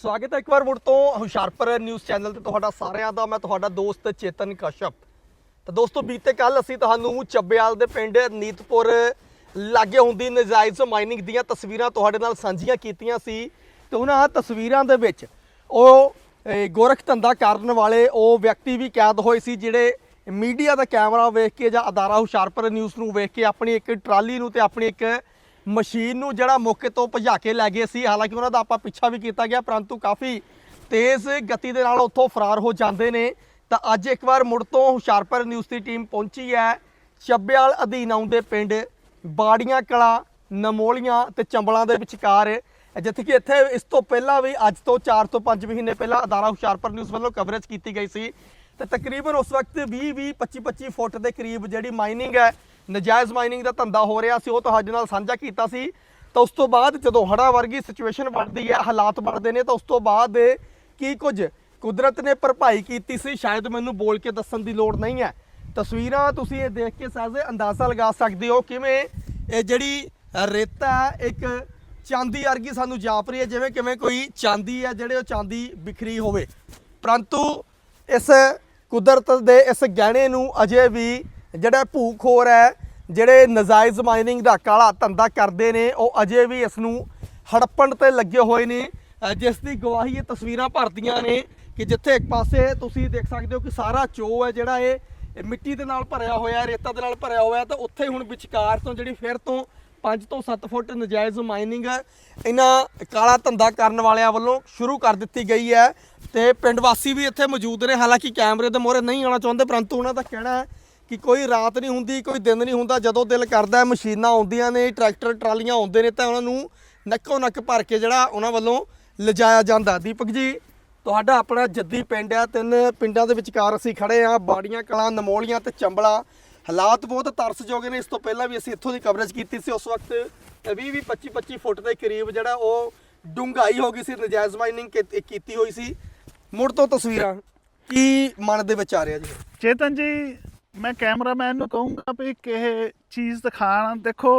ਸਵਾਗਤ ਹੈ ਇੱਕ ਵਾਰ ਮੁੜ ਤੋਂ ਹੁਸ਼ਿਆਰਪੁਰ ਨਿਊਜ਼ ਚੈਨਲ ਤੇ ਤੁਹਾਡਾ ਸਾਰਿਆਂ ਦਾ, ਮੈਂ ਤੁਹਾਡਾ ਦੋਸਤ ਚੇਤਨ ਕਸ਼ਪ। ਤਾਂ ਦੋਸਤੋ, ਬੀਤੇ ਕੱਲ ਅਸੀਂ ਤੁਹਾਨੂੰ ਚੱਬੇਵਾਲ ਦੇ ਪਿੰਡ ਨੀਤਪੁਰ ਲਾਗੇ ਹੁੰਦੀ ਨਜਾਇਜ਼ ਮਾਈਨਿੰਗ ਦੀਆਂ ਤਸਵੀਰਾਂ ਤੁਹਾਡੇ ਨਾਲ ਸਾਂਝੀਆਂ ਕੀਤੀਆਂ ਸੀ। ਤੇ ਉਹਨਾਂ ਤਸਵੀਰਾਂ ਦੇ ਵਿੱਚ ਉਹ ਗੋਰਖ ਧੰਦਾ ਕਰਨ ਵਾਲੇ ਉਹ ਵਿਅਕਤੀ ਵੀ ਕੈਦ ਹੋਏ ਸੀ, ਜਿਹੜੇ ਮੀਡੀਆ ਦਾ ਕੈਮਰਾ ਵੇਖ ਕੇ ਜਾਂ ਅਦਾਰਾ ਹੁਸ਼ਿਆਰਪੁਰ ਨਿਊਜ਼ ਨੂੰ ਵੇਖ ਕੇ ਆਪਣੀ ਇੱਕ ਟਰਾਲੀ ਨੂੰ ਤੇ ਆਪਣੀ ਇੱਕ ਮਸ਼ੀਨ ਨੂੰ ਜਿਹੜਾ ਮੌਕੇ ਤੋਂ ਭਜਾ ਕੇ ਲੈ ਗਏ ਸੀ, ਹਾਲਾਂਕਿ ਉਹਨਾਂ ਦਾ ਆਪਾਂ ਪਿੱਛਾ ਵੀ ਕੀਤਾ ਗਿਆ, ਪਰੰਤੂ ਕਾਫੀ ਤੇਜ਼ ਗਤੀ ਦੇ ਨਾਲ ਉੱਥੋਂ ਫਰਾਰ ਹੋ ਜਾਂਦੇ ਨੇ। ਤਾਂ ਅੱਜ ਇੱਕ ਵਾਰ ਮੁੜ ਤੋਂ ਹੁਸ਼ਿਆਰਪੁਰ ਨਿਊਜ਼ ਦੀ ਟੀਮ ਪਹੁੰਚੀ ਹੈ। ਛੱਬਿਆਲ ਅਧੀਨ ਆਉਂਦੇ ਪਿੰਡ ਬਾੜੀਆਂ ਕਲਾ, ਨਮੋਲੀਆਂ ਤੇ ਚੰਬਲਾਂ ਦੇ ਵਿਚਕਾਰ। ਜਿੱਥੇ ਕਿ ਇੱਥੇ ਇਸ ਤੋਂ ਪਹਿਲਾਂ ਵੀ ਅੱਜ ਤੋਂ 4 ਤੋਂ 5 ਮਹੀਨੇ ਪਹਿਲਾਂ ਅਦਾਰਾ ਹੁਸ਼ਿਆਰਪੁਰ ਨਿਊਜ਼ ਵੱਲੋਂ ਕਵਰੇਜ ਕੀਤੀ ਗਈ ਸੀ। ਤੇ ਤਕਰੀਬਨ ਉਸ ਵਕਤ 20 20 25 25 ਫੁੱਟ ਦੇ ਕਰੀਬ ਜਿਹੜੀ ਮਾਈਨਿੰਗ ਹੈ ਨਜਾਇਜ਼ ਮਾਈਨਿੰਗ ਦਾ ਧੰਦਾ ਹੋ ਰਿਹਾ ਸੀ ਉਹ ਤੁਹਾਡੇ ਨਾਲ ਸਾਂਝਾ ਕੀਤਾ ਸੀ। ਤਾਂ ਉਸ ਤੋਂ ਬਾਅਦ ਜਦੋਂ ਹੜਾ ਵਰਗੀ ਸਿਚੁਏਸ਼ਨ ਬਣਦੀ ਹੈ ਹਾਲਾਤ ਬਣਦੇ ਨੇ ਤਾਂ ਉਸ ਤੋਂ ਬਾਅਦ ਕੀ ਕੁਝ ਕੁਦਰਤ ਨੇ ਭਰਪਾਈ ਕੀਤੀ ਸੀ ਸ਼ਾਇਦ ਮੈਨੂੰ ਬੋਲ ਕੇ ਦੱਸਣ ਦੀ ਲੋੜ ਨਹੀਂ ਹੈ। ਤਸਵੀਰਾਂ ਤੁਸੀਂ ਇਹ ਦੇਖ ਕੇ ਸਹਿਜੇ ਅੰਦਾਜ਼ਾ ਲਗਾ ਸਕਦੇ ਹੋ ਕਿਵੇਂ ਇਹ ਜਿਹੜੀ ਰੇਤਾ ਹੈ, ਇੱਕ ਚਾਂਦੀ ਵਰਗੀ ਸਾਨੂੰ ਜਾਪ ਰਹੀ ਹੈ ਜਿਵੇਂ ਕਿਵੇਂ ਕੋਈ ਚਾਂਦੀ ਹੈ ਜਿਹੜੇ ਉਹ ਚਾਂਦੀ ਬਿਖਰੀ ਹੋਵੇ। ਪਰੰਤੂ ਇਸ ਕੁਦਰਤ ਦੇ ਇਸ ਗਹਿਣੇ ਨੂੰ ਅਜੇ ਵੀ ਜਿਹੜਾ ਭੂਖੋਰ ਹੈ ਜਿਹੜੇ ਨਜਾਇਜ਼ ਮਾਈਨਿੰਗ ਦਾ ਕਾਲਾ ਧੰਦਾ ਕਰਦੇ ਨੇ, ਉਹ ਅਜੇ ਵੀ ਇਸ ਨੂੰ ਹੜੱਪਣ ਤੇ ਲੱਗੇ ਹੋਏ ਨੇ। ਜਿਸ ਦੀ ਗਵਾਹੀ ਇਹ ਤਸਵੀਰਾਂ ਭਰਦੀਆਂ ਨੇ ਕਿ ਜਿੱਥੇ ਇੱਕ ਪਾਸੇ ਤੁਸੀਂ ਦੇਖ ਸਕਦੇ ਹੋ ਕਿ ਸਾਰਾ ਚੋ ਹੈ ਜਿਹੜਾ ਇਹ ਇਹ ਮਿੱਟੀ ਦੇ ਨਾਲ ਭਰਿਆ ਹੋਇਆ ਰੇਤਾ ਦੇ ਨਾਲ ਭਰਿਆ ਹੋਇਆ ਤਾਂ ਉੱਥੇ ਹੁਣ ਵਿਚਕਾਰ ਤੋਂ ਜਿਹੜੀ ਫਿਰ ਤੋਂ 5 ਤੋਂ 7 ਫੁੱਟ ਨਜਾਇਜ਼ ਮਾਈਨਿੰਗ ਇਹਨਾਂ ਕਾਲਾ ਧੰਦਾ ਕਰਨ ਵਾਲਿਆਂ ਵੱਲੋਂ ਸ਼ੁਰੂ ਕਰ ਦਿੱਤੀ ਗਈ ਹੈ। ਤੇ ਪਿੰਡ ਵਾਸੀ ਵੀ ਇੱਥੇ ਮੌਜੂਦ ਨੇ। ਹਾਲਾਂਕਿ ਕੈਮਰੇ ਦੇ ਮੋਹਰੇ ਨਹੀਂ ਆਉਣਾ ਚਾਹੁੰਦੇ, ਪਰੰਤੂ ਉਹਨਾਂ ਦਾ ਕਹਿਣਾ ਹੈ ਕਿ ਕੋਈ ਰਾਤ ਨਹੀਂ ਹੁੰਦੀ, ਕੋਈ ਦਿਨ ਨਹੀਂ ਹੁੰਦਾ, ਜਦੋਂ ਦਿਲ ਕਰਦਾ ਮਸ਼ੀਨਾਂ ਆਉਂਦੀਆਂ ਨੇ, ਟਰੈਕਟਰ, ਟਰਾਲੀਆਂ ਆਉਂਦੇ ਨੇ, ਤਾਂ ਉਹਨਾਂ ਨੂੰ ਨੱਕੋ ਨੱਕ ਭਰ ਕੇ ਜਿਹੜਾ ਉਹਨਾਂ ਵੱਲੋਂ ਲਿਜਾਇਆ ਜਾਂਦਾ। ਦੀਪਕ ਜੀ, ਤੁਹਾਡਾ ਆਪਣਾ ਜੱਦੀ ਪਿੰਡ ਆ, ਤਿੰਨ ਪਿੰਡਾਂ ਦੇ ਵਿਚਕਾਰ ਅਸੀਂ ਖੜੇ ਆ, ਬਾੜੀਆਂ, ਕਲਾਂ, ਨਮੋਲੀਆਂ ਤੇ ਚੰਬਲਾ। ਹਾਲਾਤ ਬਹੁਤ ਤਰਸਯੋਗ ਨੇ, ਇਸ ਤੋਂ ਪਹਿਲਾਂ ਵੀ ਅਸੀਂ ਇੱਥੋਂ ਦੀ ਕਵਰੇਜ ਕੀਤੀ ਸੀ, ਉਸ ਵਕਤ 20 20 25 25 ਫੁੱਟ ਦੇ ਕਰੀਬ ਜਿਹੜਾ ਉਹ ਡੂੰਘਾਈ ਹੋ ਗਈ ਸੀ, ਨਜਾਇਜ਼ ਮਾਈਨਿੰਗ ਕੀਤੀ ਹੋਈ ਸੀ। ਮੁੜ ਤੋਂ ਤਸਵੀਰਾਂ, ਕੀ ਮਨ ਦੇ ਵਿੱਚ ਆ ਰਿਹਾ ਜੀ? ਚੇਤਨ ਜੀ ਮੈਂ ਕੈਮਰਾਮੈਨ ਨੂੰ ਕਹੂੰਗਾ ਵੀ ਕਿਹ ਚੀਜ਼ ਦਿਖਾਣ ਦੇਖੋ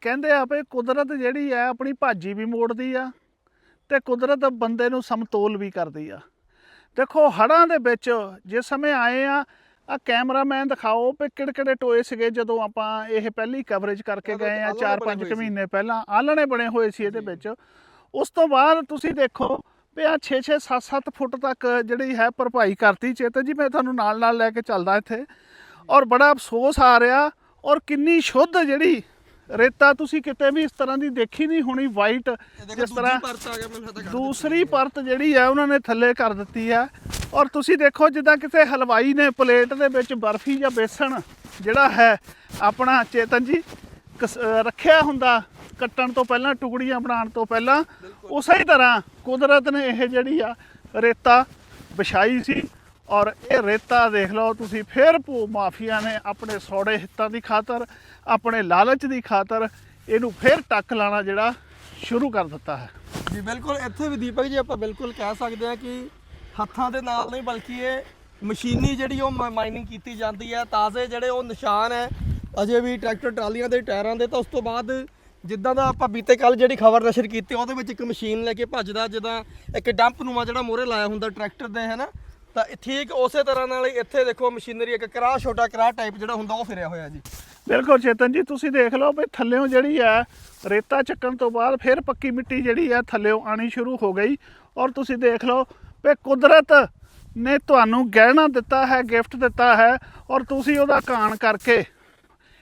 ਕਹਿੰਦੇ ਆ ਵੀ ਕੁਦਰਤ ਜਿਹੜੀ ਹੈ ਆਪਣੀ ਭਾਜੀ ਵੀ ਮੋੜਦੀ ਆ ਤੇ ਕੁਦਰਤ ਬੰਦੇ ਨੂੰ ਸਮਤੋਲ ਵੀ ਕਰਦੀ ਆ। ਦੇਖੋ ਹੜਾਂ ਦੇ ਵਿੱਚ ਜਿਸ ਸਮੇਂ ਆਏ ਆ ਆ ਕੈਮਰਾਮੈਨ ਦਿਖਾਓ ਵੀ ਕਿਹੜੇ ਕਿਹੜੇ ਟੋਏ ਸੀਗੇ ਜਦੋਂ ਆਪਾਂ ਇਹ ਪਹਿਲੀ ਕਵਰੇਜ ਕਰਕੇ ਗਏ ਆ ਆਲ੍ਹਣੇ ਬਣੇ 4-5 ਹੋਏ ਸੀ। ਮਹੀਨੇ ਪਹਿਲਾਂ ਆਲਣੇ ਬਣੇ ਹੋਏ ਸੀ ਇਹਦੇ ਵਿੱਚ। ਉਸ ਤੋਂ ਬਾਅਦ ਤੁਸੀਂ ਦੇਖੋ ਵੀ ਆ 6-6 7-7 ਫੁੱਟ ਤੱਕ ਜਿਹੜੀ ਹੈ ਭਰਪਾਈ ਕਰਤੀ ਚੇਤਨ ਜੀ ਮੈਂ ਤੁਹਾਨੂੰ ਨਾਲ ਨਾਲ ਲੈ ਕੇ ਚੱਲਦਾ ਇੱਥੇ। ਔਰ ਬੜਾ ਅਫਸੋਸ ਆ ਰਿਹਾ ਔਰ ਕਿੰਨੀ ਸ਼ੁੱਧ ਜਿਹੜੀ ਰੇਤਾ ਤੁਸੀਂ ਕਿਤੇ ਵੀ ਇਸ ਤਰ੍ਹਾਂ ਦੀ ਦੇਖੀ ਨਹੀਂ ਹੋਣੀ ਵਾਈਟ ਜਿਸ ਤਰ੍ਹਾਂ ਦੂਸਰੀ ਪਰਤ ਜਿਹੜੀ ਹੈ ਉਹਨਾਂ ਨੇ ਥੱਲੇ ਕਰ ਦਿੱਤੀ ਹੈ ਔਰ ਤੁਸੀਂ ਦੇਖੋ ਜਿੱਦਾਂ ਕਿਸੇ ਹਲਵਾਈ ਨੇ ਪਲੇਟ ਦੇ ਵਿੱਚ ਬਰਫੀ ਜਾਂ ਬੇਸਣ ਜਿਹੜਾ ਹੈ ਆਪਣਾ ਚੇਤਨ ਜੀ ਰੱਖਿਆ ਹੁੰਦਾ ਕੱਟਣ ਤੋਂ ਪਹਿਲਾਂ ਟੁਕੜੀਆਂ ਬਣਾਉਣ ਤੋਂ ਪਹਿਲਾਂ ਉਸੇ ਤਰ੍ਹਾਂ ਕੁਦਰਤ ਨੇ ਇਹ ਜਿਹੜੀ ਆ ਰੇਤਾ ਵਿਛਾਈ ਸੀ। ਔਰ ਇਹ ਰੇਤਾ ਦੇਖ ਲਓ, ਤੁਸੀਂ ਫਿਰ ਭੂ ਮਾਫੀਆ ਨੇ ਆਪਣੇ ਸੌੜੇ ਹਿੱਤਾਂ ਦੀ ਖਾਤਰ, ਆਪਣੇ ਲਾਲਚ ਦੀ ਖਾਤਰ ਇਹਨੂੰ ਫਿਰ ਟੱਕ ਲਾਣਾ ਜਿਹੜਾ ਸ਼ੁਰੂ ਕਰ ਦਿੱਤਾ ਹੈ। ਜੀ, ਬਿਲਕੁਲ। ਇੱਥੇ ਵੀ ਦੀਪਕ ਜੀ, ਆਪਾਂ ਬਿਲਕੁਲ ਕਹਿ ਸਕਦੇ ਹਾਂ ਕਿ ਹੱਥਾਂ ਦੇ ਨਾਲ ਨਹੀਂ, ਬਲਕਿ ਇਹ ਮਸ਼ੀਨੀ ਜਿਹੜੀ ਉਹ ਮਾਈਨਿੰਗ ਕੀਤੀ ਜਾਂਦੀ ਹੈ, ਤਾਜ਼ੇ ਜਿਹੜੇ ਉਹ ਨਿਸ਼ਾਨ ਹੈ, ਅਜੇ ਵੀ ਟਰੈਕਟਰ ਟਰਾਲੀਆਂ ਦੇ ਟਾਇਰਾਂ ਦੇ, ਤਾਂ ਉਸ ਤੋਂ ਬਾਅਦ ਜਿੱਦਾਂ ਦਾ ਆਪਾਂ ਬੀਤੇ ਕੱਲ ਜਿਹੜੀ ਖਬਰ ਨਸ਼ਰ ਕੀਤੀ, ਉਹਦੇ ਵਿੱਚ ਇੱਕ ਮਸ਼ੀਨ ਲੈ ਕੇ ਭੱਜਦਾ ਜਿੱਦਾਂ ਇੱਕ ਡੰਪ ਨੂੰ ਆ ਜਿਹੜਾ ਮੋਰੇ ਲਾਇਆ ਹੁੰਦਾ ਟਰੈਕਟਰ ਦੇ, ਹੈ ਨਾ? ਤਾਂ ਠੀਕ ਉਸੇ ਤਰ੍ਹਾਂ ਨਾਲ ਇੱਥੇ ਦੇਖੋ ਮਸ਼ੀਨਰੀ ਇੱਕ ਕਰਾਹ, ਛੋਟਾ ਕਰਾਹ ਟਾਈਪ ਜਿਹੜਾ ਹੁੰਦਾ ਉਹ ਫਿਰਿਆ ਹੋਇਆ ਜੀ। ਬਿਲਕੁਲ ਚੇਤਨ ਜੀ, ਤੁਸੀਂ ਦੇਖ ਲਓ ਵੀ ਥੱਲਿਓਂ ਜਿਹੜੀ ਹੈ, ਰੇਤਾ ਚੱਕਣ ਤੋਂ ਬਾਅਦ ਫਿਰ ਪੱਕੀ ਮਿੱਟੀ ਜਿਹੜੀ ਹੈ ਥੱਲਿਓਂ ਆਣੀ ਸ਼ੁਰੂ ਹੋ ਗਈ। ਔਰ ਤੁਸੀਂ ਦੇਖ ਲਓ ਵੀ ਕੁਦਰਤ ਨੇ ਤੁਹਾਨੂੰ ਗਹਿਣਾ ਦਿੱਤਾ ਹੈ, ਗਿਫਟ ਦਿੱਤਾ ਹੈ, ਔਰ ਤੁਸੀਂ ਉਹਦਾ ਕਾਣ ਕਰਕੇ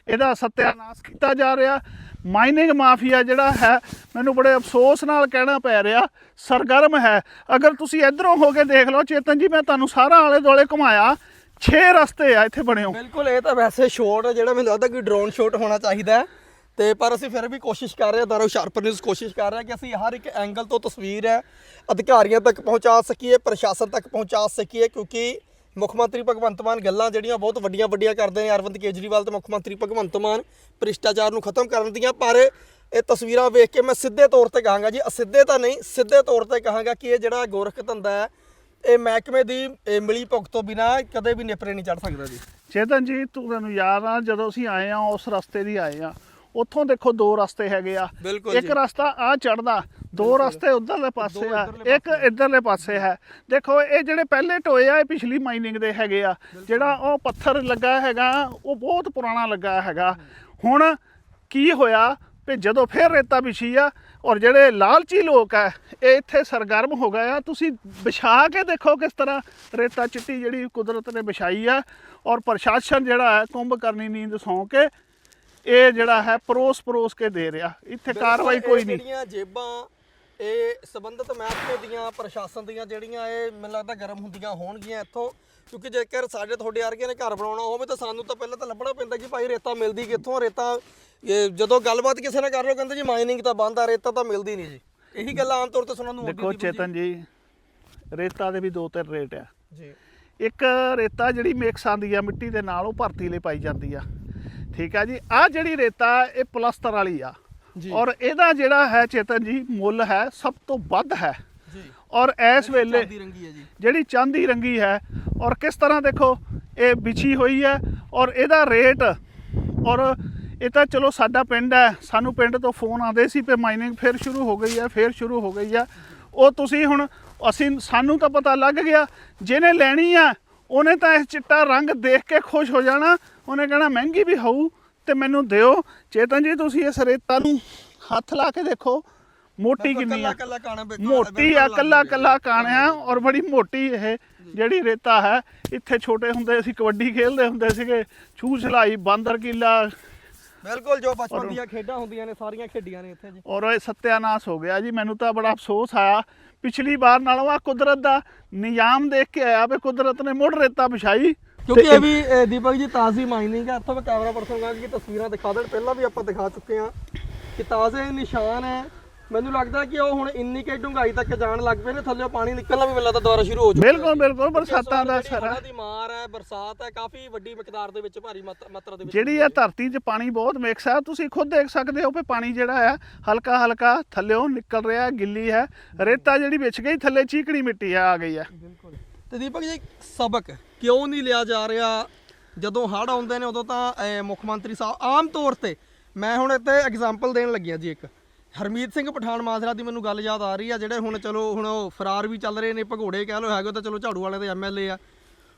ਇਹਦਾ ਸਤਿਆਨਾਸ਼ ਕੀਤਾ ਜਾ ਰਿਹਾ। ਮਾਈਨਿੰਗ ਮਾਫੀਆ ਜਿਹੜਾ ਹੈ, ਮੈਨੂੰ ਬੜੇ ਅਫਸੋਸ ਨਾਲ ਕਹਿਣਾ ਪੈ ਰਿਹਾ, ਸਰਗਰਮ ਹੈ। ਅਗਰ ਤੁਸੀਂ ਇਧਰੋਂ ਹੋ ਕੇ ਦੇਖ ਲਓ, ਚੇਤਨ ਜੀ, ਮੈਂ ਤੁਹਾਨੂੰ ਸਾਰਾ ਆਲੇ ਦੁਆਲੇ ਘੁਮਾਇਆ 6 ਰਸਤੇ ਆ ਇੱਥੇ ਬਣੇ ਹੋ। ਬਿਲਕੁਲ, ਇਹ ਤਾਂ ਵੈਸੇ ਸ਼ੋਟ ਜਿਹੜਾ ਮੈਨੂੰ ਲੱਗਦਾ ਕਿ ਡਰੋਨ ਸ਼ੋਟ ਹੋਣਾ ਚਾਹੀਦਾ ਹੈ। ਤੇ ਪਰ ਅਸੀਂ ਫਿਰ ਵੀ ਕੋਸ਼ਿਸ਼ ਕਰ ਰਹੇ ਹਾਂ, ਦਾਰੋ ਸ਼ਾਰਪਰ ਨਿਊਜ਼ ਕੋਸ਼ਿਸ਼ ਕਰ ਰਿਹਾ ਕਿ ਅਸੀਂ ਹਰ ਇੱਕ ਐਂਗਲ ਤੋਂ ਤਸਵੀਰ ਹੈ, ਅਧਿਕਾਰੀਆਂ ਤੱਕ ਪਹੁੰਚਾ ਸਕੀਏ, ਪ੍ਰਸ਼ਾਸਨ ਤੱਕ ਪਹੁੰਚਾ ਸਕੀਏ, ਕਿਉਂਕਿ ਮੁੱਖ ਮੰਤਰੀ ਭਗਵੰਤ ਮਾਨ ਗੱਲਾਂ ਜਿਹੜੀਆਂ ਬਹੁਤ ਵੱਡੀਆਂ ਵੱਡੀਆਂ ਕਰਦੇ ਨੇ। ਅਰਵਿੰਦ ਕੇਜਰੀਵਾਲ ਤੇ ਮੁੱਖ ਮੰਤਰੀ ਭਗਵੰਤ ਮਾਨ ਭ੍ਰਿਸ਼ਟਾਚਾਰ ਨੂੰ ਖਤਮ ਕਰਨ ਦੀਆਂ, ਪਰ ਇਹ ਤਸਵੀਰਾਂ ਵੇਖ ਕੇ ਮੈਂ ਸਿੱਧੇ ਤੌਰ ਤੇ ਕਹਾਂਗਾ ਜੀ, ਅਸਿੱਧੇ ਤਾਂ ਨਹੀਂ, ਸਿੱਧੇ ਤੌਰ ਤੇ ਕਹਾਂਗਾ ਕਿ ਇਹ ਜਿਹੜਾ ਗੋਰਖ ਧੰਦਾ ਹੈ, ਇਹ ਮਹਿਕਮੇ ਦੀ ਮਿਲੀ ਭੁਗਤ ਤੋਂ ਬਿਨਾ ਕਦੇ ਵੀ ਨੇਪਰੇ ਨਹੀਂ ਚੜ ਸਕਦਾ ਜੀ। ਚੇਤਨ ਜੀ ਤੁਹਾਨੂੰ ਯਾਦ ਆ, ਜਦੋਂ ਅਸੀਂ ਆਏ ਆ, ਉਸ ਰਸਤੇ ਦੀ ਆਏ ਆ ਉੱਥੋਂ ਦੇਖੋ ਦੋ ਰਸਤੇ ਹੈਗੇ ਆ। ਇੱਕ। ਰਸਤਾ ਆ ਚੜਦਾ ਦੋ ਰਸਤੇ ਉਧਰਲੇ ਪਾਸੇ ਆ ਇੱਕ ਇਧਰਲੇ ਪਾਸੇ ਹੈ। ਦੇਖੋ ਇਹ ਜਿਹੜੇ ਪਹਿਲੇ ਟੋਏ ਆ ਇਹ ਪਿਛਲੀ ਮਾਈਨਿੰਗ ਦੇ ਹੈਗੇ ਆ। ਜਿਹੜਾ ਉਹ ਪੱਥਰ ਲੱਗਾ ਹੈਗਾ ਉਹ ਬਹੁਤ ਪੁਰਾਣਾ ਲੱਗਾ ਹੈਗਾ। ਹੁਣ ਕੀ ਹੋਇਆ ਵੀ ਜਦੋਂ ਫਿਰ ਰੇਤਾ ਵਿਛੀ ਆ ਔਰ ਜਿਹੜੇ ਲਾਲਚੀ ਲੋਕ ਆ ਇਹ ਇੱਥੇ ਸਰਗਰਮ ਹੋ ਗਏ ਆ। ਤੁਸੀਂ ਵਿਛਾ ਕੇ ਦੇਖੋ ਕਿਸ ਤਰ੍ਹਾਂ ਰੇਤਾ ਚਿੱਟੀ ਜਿਹੜੀ ਕੁਦਰਤ ਨੇ ਵਿਛਾਈ ਆ ਔਰ ਪ੍ਰਸ਼ਾਸਨ ਜਿਹੜਾ ਹੈ ਕੁੰਭ ਕਰਨੀ ਨੀਂਦ ਸੌਂ ਕੇ ਇਹ ਜਿਹੜਾ ਹੈ ਪਰੋਸ ਪਰੋਸ ਕੇ ਦੇ ਰਿਹਾ। ਇੱਥੇ ਕਾਰਵਾਈ ਕੋਈ ਨਹੀਂ। ਜਿਹੜੀਆਂ ਜੇਬਾਂ ਇਹ ਸਬੰਧਤ ਮਹਿਕਮੇ ਦੀਆਂ ਪ੍ਰਸ਼ਾਸਨ ਦੀਆਂ ਜਿਹੜੀਆਂ ਇਹ ਮੈਨੂੰ ਲੱਗਦਾ ਗਰਮ ਹੁੰਦੀਆਂ ਹੋਣਗੀਆਂ ਇੱਥੋਂ। ਕਿਉਂਕਿ ਜੇਕਰ ਸਾਡੇ ਤੁਹਾਡੇ ਵਰਗਿਆਂ ਨੇ ਘਰ ਬਣਾਉਣਾ ਹੋਵੇ ਤਾਂ ਸਾਨੂੰ ਤਾਂ ਪਹਿਲਾਂ ਤਾਂ ਲੱਭਣਾ ਪੈਂਦਾ ਕਿ ਭਾਈ ਰੇਤਾ ਮਿਲਦੀ ਕਿੱਥੋਂ ਰੇਤਾ ਇਹ ਜਦੋਂ ਗੱਲਬਾਤ ਕਿਸੇ ਨਾਲ ਕਰ ਲਓ ਕਹਿੰਦੇ ਜੀ ਮਾਈਨਿੰਗ ਤਾਂ ਬੰਦ ਆ ਰੇਤਾ ਤਾਂ ਮਿਲਦੀ ਨਹੀਂ ਜੀ। ਇਹੀ ਗੱਲਾਂ ਆਮ ਤੌਰ ਤੇ ਸੁਣਨ ਨੂੰ ਦੇਖੋ ਚੇਤਨ ਜੀ ਰੇਤਾ ਦੇ ਵੀ ਦੋ ਤਿੰਨ ਰੇਟ ਆ। ਜੀ। ਇੱਕ ਰੇਤਾ ਜਿਹੜੀ ਮਿਕਸ ਆਂਦੀ ਆ ਮਿੱਟੀ ਦੇ ਨਾਲ ਉਹ ਭਰਤੀ ਲਈ ਪਾਈ ਜਾਂਦੀ ਆ। ਠੀਕ ਆ ਜੀ। ਆ ਜਿਹੜੀ ਰੇਤਾ ਇਹ ਪਲਸਤਰ ਵਾਲੀ ਆ। ਜੀ। ਔਰ ਇਹਦਾ ਜਿਹੜਾ ਹੈ ਚੇਤਨ ਜੀ ਮੁੱਲ ਹੈ ਸਭ ਤੋਂ ਵੱਧ ਹੈ। ਜੀ। ਔਰ ਇਸ ਵੇਲੇ ਚਾਂਦੀ ਰੰਗੀ ਹੈ ਜੀ। ਜਿਹੜੀ ਚਾਂਦੀ ਰੰਗੀ ਹੈ ਔਰ ਕਿਸ ਤਰ੍ਹਾਂ ਦੇਖੋ ਇਹ ਵਿਛੀ ਹੋਈ ਹੈ ਔਰ ਇਹਦਾ ਰੇਟ ਔਰ ਇਹ ਤਾਂ ਚਲੋ ਸਾਡਾ ਪਿੰਡ ਹੈ ਸਾਨੂੰ ਪਿੰਡ ਤੋਂ ਫੋਨ ਆਉਂਦੇ ਸੀ ਕਿ ਮਾਈਨਿੰਗ ਫਿਰ ਸ਼ੁਰੂ ਹੋ ਗਈ ਹੈ ਫਿਰ ਸ਼ੁਰੂ ਹੋ ਗਈ ਹੈ। ਉਹ ਤੁਸੀਂ ਹੁਣ ਅਸੀਂ ਸਾਨੂੰ ਤਾਂ ਪਤਾ ਲੱਗ ਗਿਆ ਜਿਹਨੇ ਲੈਣੀ ਆ ਉਹਨੇ ਤਾਂ ਇਸ ਚਿੱਟਾ ਰੰਗ ਦੇਖ ਕੇ ਖੁਸ਼ ਹੋ ਜਾਣਾ। ਉਹਨੇ ਕਹਿਣਾ ਮਹਿੰਗੀ ਵੀ ਹੋਊ ਤੇ ਮੈਨੂੰ ਦਿਓ। ਚੇਤਨ ਜੀ ਤੁਸੀਂ ਇਸ ਰੇਤਾ ਨੂੰ ਹੱਥ ਲਾ ਕੇ ਦੇਖੋ। ਮੋਟੀ ਕਿੰਨੀ ਆ। ਮੋਟੀ ਆ ਕੱਲਾ ਕੱਲਾ ਕਾਣਿਆ ਔਰ ਬੜੀ ਮੋਟੀ ਇਹ ਜਿਹੜੀ ਰੇਤਾ ਹੈ। ਇੱਥੇ ਛੋਟੇ ਹੁੰਦੇ ਅਸੀਂ ਕਬੱਡੀ ਖੇਡਦੇ ਹੁੰਦੇ ਸੀਗੇ। ਛੂ ਛਲਾਈ ਬਾਂਦਰ ਕੀਲਾ। ਬਿਲਕੁਲ ਜੋ ਬਚਪਨ ਦੀਆਂ ਖੇਡਾਂ ਹੁੰਦੀਆਂ ਨੇ ਸਾਰੀਆਂ ਖੇਡੀਆਂ ਨੇ ਇੱਥੇ ਜੀ। ਔਰ ਇਹ ਸਤਿਆਨਾਸ਼ ਹੋ ਗਿਆ ਜੀ। ਮੈਨੂੰ ਤਾਂ ਬੜਾ ਅਫਸੋਸ ਆਇਆ ਪਿਛਲੀ ਵਾਰ ਨਾਲੋਂ ਆ ਕੁਦਰਤ ਦਾ ਨਿਯਾਮ ਦੇਖ ਕੇ ਆਇਆ ਵੀ ਕੁਦਰਤ ਨੇ ਮੁੜ ਰੇਤਾ ਵਿਛਾਈ। ਕਿਉਂਕਿ ਇਹ ਵੀ ਦੀਪਕ ਜੀ ਤਾਜ਼ੀ ਮਾਈਨਿੰਗ ਹੈ ਇੱਥੋਂ ਮੈਂ ਕੈਮਰਾ ਪਰਸਨ ਕਹਾਂਗਾ ਕਿ ਤਸਵੀਰਾਂ ਦਿਖਾ ਦੇਣ। ਪਹਿਲਾਂ ਵੀ ਆਪਾਂ ਦਿਖਾ ਚੁੱਕੇ ਹਾਂ ਕਿ ਤਾਜ਼ੇ ਨਿਸ਼ਾਨ ਹੈ। ਮੈਨੂੰ ਲੱਗਦਾ ਕਿ ਉਹ ਹੁਣ ਇੰਨੀ ਕਿ ਡੂੰਘਾਈ ਤੱਕ ਜਾਣ ਲੱਗ ਪਏ ਨੇ ਥੱਲੇ ਪਾਣੀ ਨਿਕਲਣਾ ਵੀ ਮੈਨੂੰ ਲੱਗਦਾ ਦੁਬਾਰਾ ਸ਼ੁਰੂ ਹੋ ਚੁੱਕਾ ਬਿਲਕੁਲ ਬਿਲਕੁਲ ਬਰਸਾਤਾਂ ਦਾ ਸਾਰਾ। ਦੀ ਮਾਰ ਹੈ ਬਰਸਾਤ ਹੈ ਕਾਫੀ ਵੱਡੀ ਮਿਕਦਾਰ ਦੇ ਵਿੱਚ ਭਾਰੀ ਮਾਤ- ਮਾਤਰਾ ਦੇ ਵਿੱਚ ਜਿਹੜੀ ਆ ਧਰਤੀ 'ਚ ਪਾਣੀ ਬਹੁਤ ਮਿਕਸ ਆ ਤੁਸੀਂ ਖੁਦ ਦੇਖ ਸਕਦੇ ਹੋ ਕਿ ਪਾਣੀ ਜਿਹੜਾ ਆ ਹਲਕਾ ਹਲਕਾ ਥੱਲਿਓਂ ਨਿਕਲ ਰਿਹਾ ਗਿੱਲੀ ਹੈ। ਰੇਤਾ ਜਿਹੜੀ ਵਿਛ ਗਈ ਥੱਲੇ ਚੀਕਣੀ ਮਿੱਟੀ ਆ ਗਈ ਆ ਬਿਲਕੁਲ। ਤੇ ਦੀਪਕ ਜੀ ਸਬਕ ਕਿਉਂ ਨਹੀਂ ਲਿਆ ਜਾ ਰਿਹਾ? ਜਦੋਂ ਹੜ੍ਹ ਆਉਂਦੇ ਨੇ ਉਦੋਂ ਤਾਂ ਮੁੱਖ ਮੰਤਰੀ ਸਾਹਿਬ ਆਮ ਤੌਰ ਤੇ ਮੈਂ ਹੁਣ ਇੱਥੇ ਐਗਜ਼ਾਮਪਲ ਦੇਣ ਲੱਗਿਆ ਜੀ ਇੱਕ। ਹਰਮੀਤ ਸਿੰਘ ਪਠਾਨ ਮਾਜਰਾ ਦੀ ਮੈਨੂੰ ਗੱਲ ਯਾਦ ਆ ਰਹੀ ਆ ਜਿਹੜੇ ਹੁਣ ਚਲੋ ਹੁਣ ਉਹ ਫਰਾਰ ਵੀ ਚੱਲ ਰਹੇ ਨੇ ਭਗੌੜੇ ਕਹਿ ਲੋ ਹੈਗੇ ਤਾਂ ਚਲੋ ਝਾੜੂ ਵਾਲੇ ਦੇ ਐਮਐਲਏ ਆ।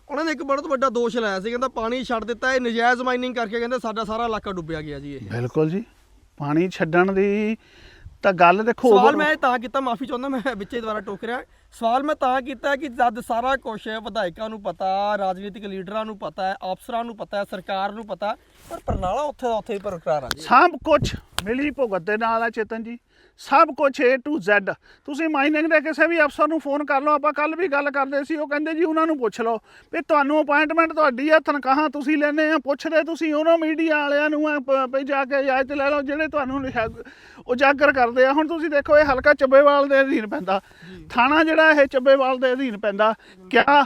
ਉਹਨਾਂ ਨੇ ਇੱਕ ਬਹੁਤ ਵੱਡਾ ਦੋਸ਼ ਲਾਇਆ ਸੀ ਕਹਿੰਦਾ ਪਾਣੀ ਛੱਡ ਦਿੱਤਾ ਇਹ ਨਜਾਇਜ਼ ਮਾਈਨਿੰਗ ਕਰਕੇ ਕਹਿੰਦੇ ਸਾਡਾ ਸਾਰਾ ਇਲਾਕਾ ਡੁੱਬਿਆ ਗਿਆ ਜੀ ਇਹ। ਬਿਲਕੁਲ ਜੀ। ਪਾਣੀ ਛੱਡਣ ਦੀ ਤਾਂ ਗੱਲ ਦੇਖੋ ਸਵਾਲ ਮੈਂ ਤਾਂ ਕੀਤਾ ਮਾਫੀ ਚਾਹੁੰਦਾ ਮੈਂ ਵਿੱਚੇ ਦੁਬਾਰਾ ਟੋਕ ਰਿਹਾ। ਸਵਾਲ ਮੈਂ ਤਾਂ ਕੀਤਾ ਕਿ ਜਦ ਸਾਰਾ ਕੁਝ ਵਿਧਾਇਕਾਂ ਨੂੰ ਪਤਾ ਰਾਜਨੀਤਿਕ ਲੀਡਰਾਂ ਨੂੰ ਪਤਾ ਹੈ ਅਫਸਰਾਂ ਨੂੰ ਪਤਾ ਹੈ ਸਰਕਾਰ ਨੂੰ ਪਤਾ ਹੈ, ਪਰ ਪ੍ਰਣਾਲਾ ਉੱਥੇ ਦਾ ਉੱਥੇ ਹੀ ਬਰਕਰਾਰ ਆ ਜੀ। ਸਭ ਕੁਝ ਮਿਲੀ ਭੁਗਤ ਦੇ ਨਾਲ ਆ ਚੇਤਨ ਜੀ। ਸਭ ਕੁਝ A to Z ਤੁਸੀਂ ਮਾਈਨਿੰਗ ਦੇ ਕਿਸੇ ਵੀ ਅਫਸਰ ਨੂੰ ਫੋਨ ਕਰ ਲਓ, ਆਪਾਂ ਕੱਲ ਵੀ ਗੱਲ ਕਰਦੇ ਸੀ, ਉਹ ਕਹਿੰਦੇ ਜੀ ਉਹਨਾਂ ਨੂੰ ਪੁੱਛ ਲਓ ਵੀ ਤੁਹਾਨੂੰ ਅਪਾਇੰਟਮੈਂਟ ਤੁਹਾਡੀ ਆ, ਤਨਖਾਹਾਂ ਤੁਸੀਂ ਲੈਣੇ ਆ, ਪੁੱਛਦੇ ਤੁਸੀਂ ਉਹਨਾਂ ਮੀਡੀਆ ਵਾਲਿਆਂ ਨੂੰ ਆ ਜਾ ਕੇ ਇਜਾਜ਼ਤ ਲੈ ਲਓ, ਜਿਹੜੇ ਤੁਹਾਨੂੰ ਉਜਾਗਰ ਕਰਦੇ ਆ। ਹੁਣ ਤੁਸੀਂ ਦੇਖੋ, ਇਹ ਹਲਕਾ ਚੱਬੇਵਾਲ ਦੇ ਅਧੀਨ ਪੈਂਦਾ। ਥਾਣਾ ਜਿਹੜਾ ਇਹ ਚੱਬੇਵਾਲ ਦੇ ਅਧੀਨ ਪੈਂਦਾ, ਕਿਆ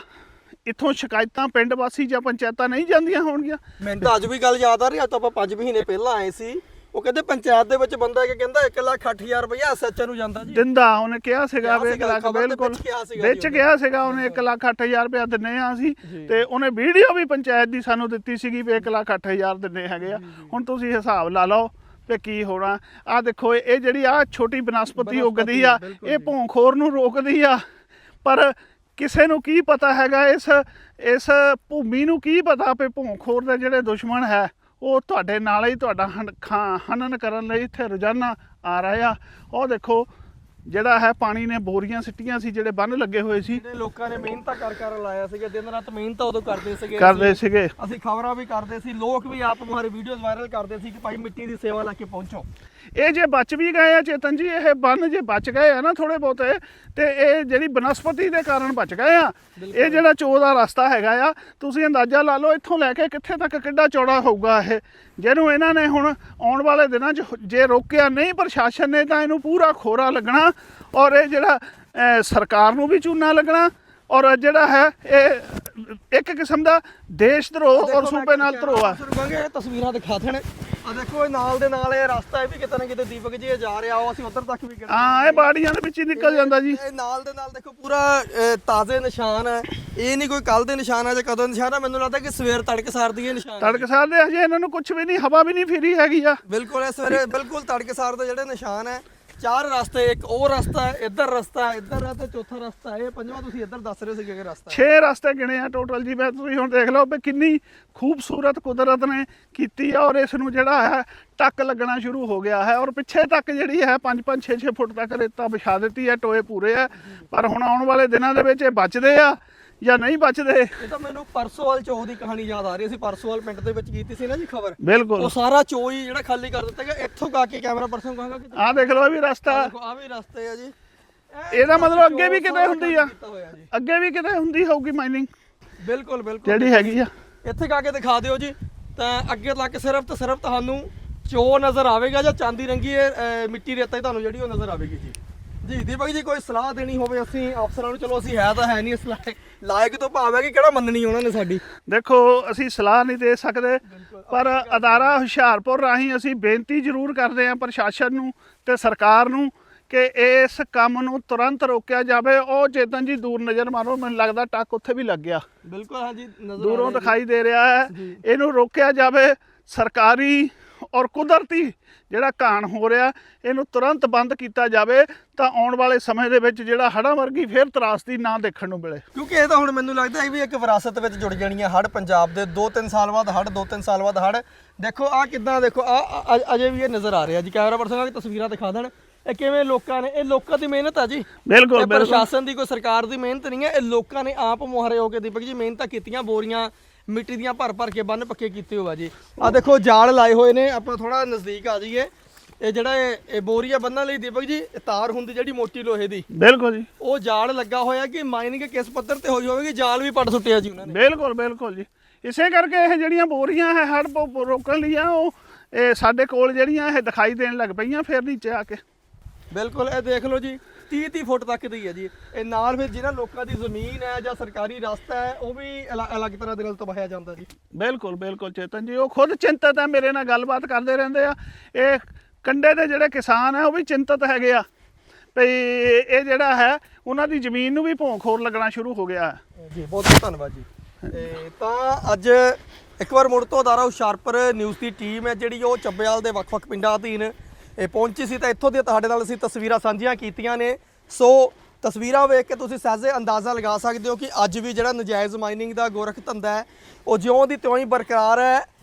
ਇੱਥੋਂ ਸ਼ਿਕਾਇਤਾਂ ਪਿੰਡ ਵਾਸੀ ਜਾਂ ਪੰਚਾਇਤਾਂ ਨਹੀਂ ਜਾਂਦੀਆਂ ਹੋਣਗੀਆਂ? ਮੈਨੂੰ ਤਾਂ ਅੱਜ ਵੀ ਗੱਲ ਯਾਦ ਆ ਰਹੀ, ਅੱਜ ਤੋਂ ਆਪਾਂ 5 ਮਹੀਨੇ ਪਹਿਲਾਂ ਆਏ ਸੀ। ਉਹ ਕਹਿੰਦੇ ਪੰਚਾਇਤ ਦੇ ਵਿੱਚ ਬੰਦਾ ਕਿ ਕਹਿੰਦਾ 1 ਲੱਖ 8000 ਰੁਪਇਆ ਐਸਐਚਓ ਨੂੰ ਜਾਂਦਾ ਜੀ। ਦਿੰਦਾ ਉਹਨੇ ਕਿਹਾ ਸੀਗਾ ਵੀ 1 ਸੀਗਾ, ਲੱਖ ਬਿਲਕੁਲ ਵਿੱਚ ਕਿਹਾ ਸੀਗਾ ਉਹਨੇ। ਕਿਹਾ ਸੀਗਾ ਉਹਨੇ 1 ਲੱਖ 8000 ਰੁਪਇਆ ਦਿੰਨੇ ਆ ਅਸੀਂ ਤੇ ਉਹਨੇ ਵੀਡੀਓ ਵੀ ਪੰਚਾਇਤ ਦੀ ਸਾਨੂੰ ਦਿੱਤੀ ਸੀਗੀ ਵੀ 1 ਲੱਖ 8000 ਦਿੰਨੇ ਹੈਗੇ ਆ। ਹੁਣ ਤੁਸੀਂ ਹਿਸਾਬ ਲਾ ਲਓ ਵੀ ਕੀ ਹੋਣਾ। ਆ ਦੇਖੋ ਇਹ ਜਿਹੜੀ ਆ ਛੋਟੀ ਬਨਸਪਤੀ ਉੱਗਦੀ ਆ ਇਹ ਭੌਂਖੋਰ ਨੂੰ ਰੋਕਦੀ ਆ। ਪਰ ਕਿਸੇ ਨੂੰ ਕੀ ਪਤਾ ਹੈਗਾ ਇਸ ਇਸ ਭੂਮੀ ਨੂੰ ਕੀ ਪਤਾ ਵੀ ਭੌਂਖੋਰ ਦੇ ਜਿਹੜੇ ਦੁਸ਼ਮਣ ਹੈ ਉਹ ਤੁਹਾਡੇ ਨਾਲ ਹੀ ਤੁਹਾਡਾ ਹਨ- ਖਾ- ਹਨਨ ਕਰਨ ਲਈ ਇੱਥੇ ਰੋਜ਼ਾਨਾ ਆ ਰਹੇ ਆ। ਉਹ ਦੇਖੋ ਜਿਹੜਾ ਹੈ ਪਾਣੀ ਨੇ ਬੋਰੀਆਂ ਸਿੱਟੀਆਂ ਸੀ ਜਿਹੜੇ ਬੰਨ ਲੱਗੇ ਹੋਏ ਸੀ। ਜਿਹੜੇ ਲੋਕਾਂ ਨੇ ਮਿਹਨਤਾਂ ਕਰ ਕਰ ਲਾਇਆ ਸੀਗਾ ਦਿਨ ਰਾਤ ਮਿਹਨਤਾਂ ਉਦੋਂ ਕਰਦੇ ਸੀਗੇ ਕਰਦੇ ਸੀਗੇ। ਅਸੀਂ ਖਬਰਾਂ ਵੀ ਕਰਦੇ ਸੀ ਲੋਕ ਵੀ ਆਪ ਮੁਹਾਰੇ ਵੀਡੀਓਜ਼ ਵਾਇਰਲ ਕਰਦੇ ਸੀ ਕਿ ਭਾਈ ਮਿੱਟੀ ਦੀ ਸੇਵਾ ਲੈ ਕੇ ਪਹੁੰਚੋ। ਇਹ ਜੇ ਬਚ ਵੀ ਗਏ ਆ ਚੇਤਨ ਜੀ ਇਹ ਬੰਨ ਜੇ ਬਚ ਗਏ ਆ ਨਾ ਥੋੜੇ ਬਹੁਤੇ ਤੇ ਇਹ ਜਿਹੜੀ ਬਨਸਪਤੀ ਦੇ ਕਾਰਨ ਬਚ ਗਏ ਆ। ਇਹ ਜਿਹੜਾ ਚੋ ਦਾ ਰਸਤਾ ਹੈਗਾ ਆ ਤੁਸੀਂ ਅੰਦਾਜ਼ਾ ਲਾ ਲਓ ਇੱਥੋਂ ਲੈ ਕੇ ਕਿੱਥੇ ਤੱਕ ਕਿੱਡਾ ਚੌੜਾ ਹੋਊਗਾ ਇਹ। ਜਿਹਨੂੰ ਇਹਨਾਂ ਨੇ ਹੁਣ ਆਉਣ ਵਾਲੇ ਦਿਨਾਂ 'ਚ ਜੇ ਰੋਕਿਆ ਨਹੀਂ ਪ੍ਰਸ਼ਾਸਨ ਨੇ ਤਾਂ ਇਹਨੂੰ ਪੂਰਾ ਖੋਰਾ ਲੱਗਣਾ। ਔਰ ਇਹ ਜਿਹੜਾ ਸਰਕਾਰ ਨੂੰ ਵੀ ਚੂਨਾ ਲੱਗਣਾ ਔਰ ਜਿਹੜਾ ਹੈ ਇਹ ਇੱਕ ਕਿਸਮ ਦਾ ਦੇਸ਼ ਧਰੋਹ ਔਰ ਸੂਬੇ ਨਾਲ ਧਰੋਹ ਆ। ਇਹ ਤਸਵੀਰਾਂ ਦਿਖਾ ਦੇਣ। ਆ ਦੇਖੋ ਇਹ ਨਾਲ ਦੇ ਨਾਲ ਇਹ ਰਸਤਾ ਹੈ ਵੀ ਕਿਤੇ ਨਾ ਕਿਤੇ ਦੀਪਕ ਜੀ ਇਹ ਜਾ ਰਿਹਾ ਉਹ ਅਸੀਂ ਉੱਧਰ ਤੱਕ ਵੀ ਗਏ। ਹਾਂ ਇਹ ਬਾੜੀਆਂ ਦੇ ਵਿੱਚ ਹੀ ਨਿਕਲ ਜਾਂਦਾ ਜੀ। ਇਹ ਨਾਲ ਦੇ ਨਾਲ ਦੇਖੋ ਪੂਰਾ ਤਾਜ਼ੇ ਨਿਸ਼ਾਨ ਹੈ। ਇਹ ਨਹੀਂ ਕੋਈ ਕੱਲ ਦੇ ਨਿਸ਼ਾਨ ਹੈ ਜਾਂ ਕਦੋਂ ਨਿਸ਼ਾਨ ਹੈ ਮੈਨੂੰ ਲੱਗਦਾ ਕਿ ਸਵੇਰ ਤੜਕਸਾਰ ਦੀ ਇਹ ਨਿਸ਼ਾਨ ਤੜਕਸਾਰ ਦੇ ਹਜੇ ਇਹਨਾਂ ਨੂੰ ਕੁਝ ਵੀ ਨਹੀਂ ਹਵਾ ਵੀ ਨਹੀਂ ਫਿਰੀ ਹੈਗੀ ਆ। ਬਿਲਕੁਲ ਇਹ ਸਵੇਰੇ ਬਿਲਕੁਲ ਤੜਕਸਾਰ ਦੇ ਜਿਹੜੇ ਨਿਸ਼ਾਨ ਹੈ ਚਾਰ ਰਸਤੇ, ਇੱਕ ਉਹ ਰਸਤਾ, ਇੱਧਰ ਰਸਤਾ, ਇੱਧਰ ਹੈ ਤੇ ਚੌਥਾ ਰਸਤਾ। ਇਹ ਪੰਜਵਾਂ ਤੁਸੀਂ ਇੱਧਰ ਦੱਸ ਰਹੇ ਸੀਗੇ ਕਿ ਰਸਤਾ ਹੈ। 6 ਰਸਤੇ ਗਿਣੇ ਆ ਟੋਟਲ ਜੀ ਮੈਂ ਤੁਸੀਂ ਹੁਣ ਦੇਖ ਲਓ ਵੀ ਕਿੰਨੀ ਖੂਬਸੂਰਤ ਕੁਦਰਤ ਨੇ ਕੀਤੀ ਆ ਔਰ ਇਸ ਨੂੰ ਜਿਹੜਾ ਹੈ ਟੱਕ ਲੱਗਣਾ ਸ਼ੁਰੂ ਹੋ ਗਿਆ ਹੈ ਔਰ ਪਿੱਛੇ ਤੱਕ ਜਿਹੜੀ ਹੈ 5 5 6 6 ਫੁੱਟ ਤੱਕ ਰੇਤਾ ਵਿਛਾ ਦਿੱਤੀ ਹੈ, ਟੋਏ ਪੂਰੇ ਆ। ਪਰ ਹੁਣ ਆਉਣ ਵਾਲੇ ਦਿਨਾਂ ਦੇ ਵਿੱਚ ਇਹ ਬਚਦੇ ਆ ਜਾਂ ਨਹੀਂ ਬਚਦੇ? ਇਹ ਤਾਂ ਮੈਨੂੰ ਪਰਸੋਵਾਲ ਚੋਹ ਦੀ ਕਹਾਣੀ ਯਾਦ ਆ ਰਹੀ ਸੀ ਪਰਸੋਵਾਲ ਪਿੰਡ ਦੇ ਵਿੱਚ ਕੀਤੀ ਸੀ ਨਾ ਜੀ ਖਬਰ। ਬਿਲਕੁਲ। ਉਹ ਸਾਰਾ ਚੋਹ ਹੀ ਜਿਹੜਾ ਖਾਲੀ ਕਰ ਦਿੱਤਾ ਗਿਆ ਇੱਥੋਂ ਕਾ ਕੇ ਕੈਮਰਾ ਪਰਸਨ ਕਹਾਂਗਾ ਕਿ ਆਹ ਦੇਖ ਲਓ ਇਹ ਵੀ ਰਸਤਾ। ਦੇਖੋ ਆ ਵੀ ਰਸਤੇ ਆ ਜੀ। ਇਹ ਇਹਦਾ ਮਤਲਬ ਅੱਗੇ ਵੀ ਕਿਤੇ ਹੁੰਦੀ ਆ। ਅੱਗੇ ਵੀ ਕਿਤੇ ਹੁੰਦੀ ਹੋਊਗੀ ਮਾਈਨਿੰਗ ਬਿਲਕੁਲ ਬਿਲਕੁਲ। ਜਿਹੜੀ ਹੈਗੀ ਆ। ਇੱਥੇ ਕਾ ਕੇ ਦਿਖਾ ਦਿਓ ਜੀ ਤਾਂ ਅੱਗੇ ਤੱਕ ਸਿਰਫ ਤੇ ਸਿਰਫ ਤੁਹਾਨੂੰ ਚੋ ਨਜ਼ਰ ਆਵੇਗਾ ਜਾਂ ਚਾਂਦੀ ਰੰਗੀ ਮਿੱਟੀ ਰੇਤਾ ਹੀ ਤੁਹਾਨੂੰ ਜਿਹੜੀ ਉਹ ਨਜ਼ਰ ਆਵੇਗੀ ਜੀ। ਜੀ ਦੀਪਕ ਜੀ ਕੋਈ ਸਲਾਹ ਦੇਣੀ ਹੋਵੇ ਅਸੀਂ ਅਫਸਰਾਂ ਨੂੰ? ਚਲੋ ਅਸੀਂ ਹੈ ਤਾਂ ਹੈ ਨਹੀਂ ਇਸ ਲਾਇਕ ਲਾਇਕ ਤੋਂ ਭਾਵ ਹੈ ਕਿ ਕਿਹੜਾ ਮੰਨਣੀ ਉਹਨਾਂ ਨੇ ਸਾਡੀ? ਦੇਖੋ ਅਸੀਂ ਸਲਾਹ ਨਹੀਂ ਦੇ ਸਕਦੇ ਪਰ ਅਦਾਰਾ ਹੁਸ਼ਿਆਰਪੁਰ ਰਾਹੀਂ ਅਸੀਂ ਬੇਨਤੀ ਜ਼ਰੂਰ ਕਰਦੇ ਹਾਂ ਪ੍ਰਸ਼ਾਸਨ ਨੂੰ ਤੇ ਸਰਕਾਰ ਨੂੰ ਕਿ ਇਸ ਕੰਮ ਨੂੰ ਤੁਰੰਤ ਰੋਕਿਆ ਜਾਵੇ। ਉਹ ਚੇਤਨ ਜੀ ਦੂਰ ਨਜ਼ਰ ਮਾਰੋ ਮੈਨੂੰ ਲੱਗਦਾ ਟੱਕ ਉੱਥੇ ਵੀ ਲੱਗ ਗਿਆ। ਬਿਲਕੁਲ ਹਾਂਜੀ ਨਜ਼ਰ ਦੂਰੋਂ। ਦਿਖਾਈ ਦੇ ਰਿਹਾ ਹੈ। ਇਹਨੂੰ ਰੋਕਿਆ ਜਾਵੇ ਸਰਕਾਰੀ ਔਰ ਕੁਦਰਤੀ ਜਿਹੜਾ ਘਾਣ ਹੋ ਰਿਹਾ ਇਹਨੂੰ ਤੁਰੰਤ ਬੰਦ ਕੀਤਾ ਜਾਵੇ ਤਾਂ ਆਉਣ ਵਾਲੇ ਸਮੇਂ ਦੇ ਵਿੱਚ ਜਿਹੜਾ ਹੜ੍ਹਾਂ ਵਰਗੀ ਫੇਰ ਤਰਾਸਦੀ ਨਾ ਦੇਖਣ ਨੂੰ ਮਿਲੇ। ਕਿਉਂਕਿ ਇਹ ਤਾਂ ਹੁਣ ਮੈਨੂੰ ਲੱਗਦਾ ਹੈ ਵੀ ਇੱਕ ਵਿਰਾਸਤ ਵਿੱਚ ਜੁੜ ਜਾਣੀ ਹੈ ਹੜ ਪੰਜਾਬ ਦੇ 2-3 ਸਾਲ ਬਾਅਦ ਹੜ 2-3 ਸਾਲ ਬਾਅਦ ਹੜ ਦੇਖੋ ਆ ਕਿੱਦਾਂ ਦੇਖੋ ਆ ਅਜੇ ਵੀ ਇਹ ਨਜ਼ਰ ਆ ਰਿਹਾ ਜੀ। ਕੈਮਰਾ ਪਰਸਨ ਆ ਤਸਵੀਰਾਂ ਦਿਖਾ ਦੇਣ। ਇਹ ਕਿਵੇਂ ਲੋਕਾਂ ਨੇ ਇਹ ਲੋਕਾਂ ਦੀ ਮਿਹਨਤ ਆ ਜੀ। ਇਹ ਬਿਲਕੁਲ। ਪ੍ਰਸ਼ਾਸਨ ਦੀ ਕੋਈ ਸਰਕਾਰ ਦੀ ਮਿਹਨਤ ਨਹੀਂ ਹੈ। ਇਹ ਲੋਕਾਂ ਨੇ ਆਪ ਮੁਹਾਰੇ ਹੋ ਕੇ ਦੀਪਕ ਜੀ ਮਿਹਨਤਾਂ ਕੀਤੀਆਂ ਬੋਰੀਆਂ। ਮਿੱਟੀ ਦੀਆਂ ਭਰ ਭਰ ਕੇ ਬੰਨ ਪੱਕੇ ਕੀਤੇ ਹੋਆ ਜੀ। ਆ ਦੇਖੋ ਜਾਲ ਲਾਏ ਹੋਏ ਨੇ ਆਪਾਂ ਥੋੜਾ ਨਜ਼ਦੀਕ ਆ ਜਾਈਏ। ਇਹ ਜਿਹੜਾ ਇਹ ਬੋਰੀਆਂ ਬੰਨਣ ਲਈ ਦੀਪਕ ਜੀ ਇਹ ਤਾਰ ਹੁੰਦੀ ਜਿਹੜੀ ਮੋਟੀ ਲੋਹੇ ਦੀ। ਬਿਲਕੁਲ ਜੀ। ਉਹ ਜਾਲ ਲੱਗਾ ਹੋਇਆ ਕਿ ਮਾਈਨਿੰਗ ਕਿਸ ਪੱਧਰ ਤੇ ਹੋਈ ਹੋਵੇਗੀ ਜਾਲ ਵੀ ਪੱਟ ਸੁੱਟਿਆ ਜੀ ਉਹਨਾਂ ਨੇ। ਬਿਲਕੁਲ ਬਿਲਕੁਲ ਜੀ। ਇਸੇ ਕਰਕੇ ਇਹ ਜਿਹੜੀਆਂ ਬੋਰੀਆਂ ਹੈ ਹੜ ਰੋਕਣ ਲਈਆਂ ਉਹ ਇਹ ਸਾਡੇ ਕੋਲ ਜਿਹੜੀਆਂ ਇਹ ਦਿਖਾਈ ਦੇਣ ਲੱਗ ਪਈਆਂ ਫਿਰ ਨੀਚੇ ਆ ਕੇ। ਬਿਲਕੁਲ ਇਹ ਦੇਖ ਲਓ ਜੀ। 30 30 ਫੁੱਟ ਤੱਕ ਦੀ ਹੈ ਜੀ। ਇਹ ਨਾਲ ਫਿਰ ਜਿਹਨਾਂ ਲੋਕਾਂ ਦੀ ਜ਼ਮੀਨ ਹੈ ਜਾਂ ਸਰਕਾਰੀ ਰਸਤਾ ਹੈ ਉਹ ਵੀ ਅਲ- ਅਲੱਗ ਤਰ੍ਹਾਂ ਦੇ ਨਾਲ ਤਬਾਹਿਆ ਜਾਂਦਾ ਜੀ। ਬਿਲਕੁਲ ਬਿਲਕੁਲ ਚੇਤਨ ਜੀ। ਉਹ ਖੁਦ ਚਿੰਤਤ ਹੈ ਮੇਰੇ ਨਾਲ ਗੱਲਬਾਤ ਕਰਦੇ ਰਹਿੰਦੇ ਆ। ਇਹ ਕੰਡੇ ਦੇ ਜਿਹੜੇ ਕਿਸਾਨ ਆ ਉਹ ਵੀ ਚਿੰਤਤ ਹੈਗੇ ਆ। ਭਈ ਇਹ ਜਿਹੜਾ ਹੈ ਉਹਨਾਂ ਦੀ ਜ਼ਮੀਨ ਨੂੰ ਵੀ ਭੌਂਕ ਹੋਰ ਲੱਗਣਾ ਸ਼ੁਰੂ ਹੋ ਗਿਆ ਹੈ। ਜੀ ਬਹੁਤ ਬਹੁਤ ਧੰਨਵਾਦ ਜੀ। ਤੇ ਤਾਂ ਅੱਜ ਇੱਕ ਵਾਰ ਮੁੜ ਤੋਂ ਅਦਾਰਾ ਹੁਸ਼ਿਆਰਪੁਰ ਨਿਊਜ਼ ਦੀ ਟੀਮ ਹੈ ਜਿਹੜੀ ਉਹ ਚੱਬੇਵਾਲ ਦੇ ਵੱਖ-ਵੱਖ ਪਿੰਡਾਂ ਅਧੀਨ ਇਹ ਪਹੁੰਚੀ ਸੀ ਤਾਂ ਇੱਥੋਂ ਦੀਆਂ ਤੁਹਾਡੇ ਨਾਲ ਅਸੀਂ ਤਸਵੀਰਾਂ ਸਾਂਝੀਆਂ ਕੀਤੀਆਂ ਨੇ। ਸੋ ਤਸਵੀਰਾਂ ਵੇਖ ਕੇ ਤੁਸੀਂ ਸਹਿਜੇ ਅੰਦਾਜ਼ਾ ਲਗਾ ਸਕਦੇ ਹੋ ਕਿ ਅੱਜ ਵੀ ਜਿਹੜਾ ਨਜਾਇਜ਼ ਮਾਈਨਿੰਗ ਦਾ ਗੋਰਖ ਧੰਦਾ ਹੈ, ਉਹ ਜਿਉਂ ਦੀ ਤਿਉਂ ਹੀ ਬਰਕਰਾਰ ਹੈ।